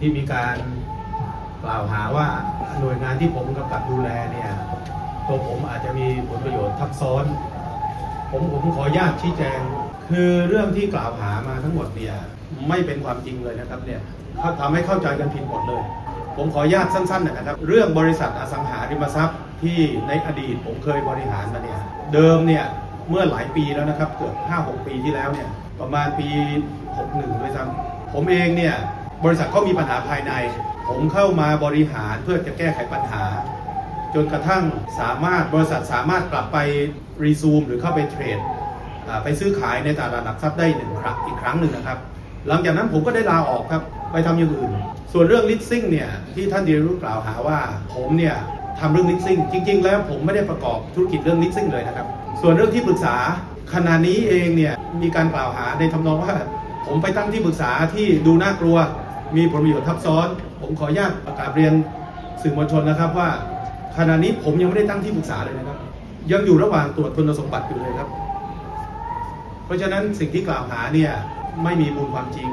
ที่มีการกล่าวหาว่าหน่วยงานที่ผมกำกับดูแลเนี่ยตัวผมอาจจะมีผลประโยชน์ทับซ้อน ผมผมขออนุญาตชี้แจง คือเรื่องที่กล่าวหามาทั้งหมดเนี่ยไม่เป็นความจริงเลยนะครับเนี่ยเขาทำให้เข้าใจกันผิดหมดเลย ผมขออนุญาตสั้นๆนะครับ เรื่องบริษัทอสังหาริมทรัพย์ที่ในอดีตผมเคยบริหารมาเนี่ยเดิมเนี่ยเมื่อหลายปีแล้วนะครับเกือบ5-6 ปีที่แล้วเนี่ยประมาณปี 61ด้วยซ้ำผมเองเนี่ย บริษัทก็มีปัญหาภายใน ผมเข้ามาบริหารเพื่อจะแก้ไขปัญหา จนกระทั่งสามารถบริษัทสามารถกลับไปรีซูมหรือเข้าไปเทรดไปซื้อขายในตลาดหลักทรัพย์ได้หนึ่งครั้งอีกครั้งหนึ่งนะครับ หลังจากนั้นผมก็ได้ลาออกครับไปทำอย่างอื่น ส่วนเรื่องลิสซิ่งเนี่ยที่ท่านดีรู้กล่าวหาว่า ผมเนี่ยทำเรื่องลิสซิ่งจริง ๆ แล้วผมไม่ได้ประกอบธุรกิจเรื่องลิสซิ่งเลยนะครับ ส่วนเรื่องที่ปรึกษาขณะนี้เองเนี่ยมีการกล่าวหาในทำนองว่า ผมไปตั้งที่ปรึกษาที่ดูน่ากลัว มีผลประโยชน์ทับซ้อน ผมขออนุญาตประกาศเรียนสื่อมวลชนนะครับว่าขณะนี้ผมยังไม่ได้ตั้งที่ปรึกษาเลยนะครับ ยังอยู่ระหว่างตรวจคุณสมบัติอยู่เลยครับ เพราะฉะนั้นสิ่งที่กล่าวหาเนี่ยไม่มีมูลความจริง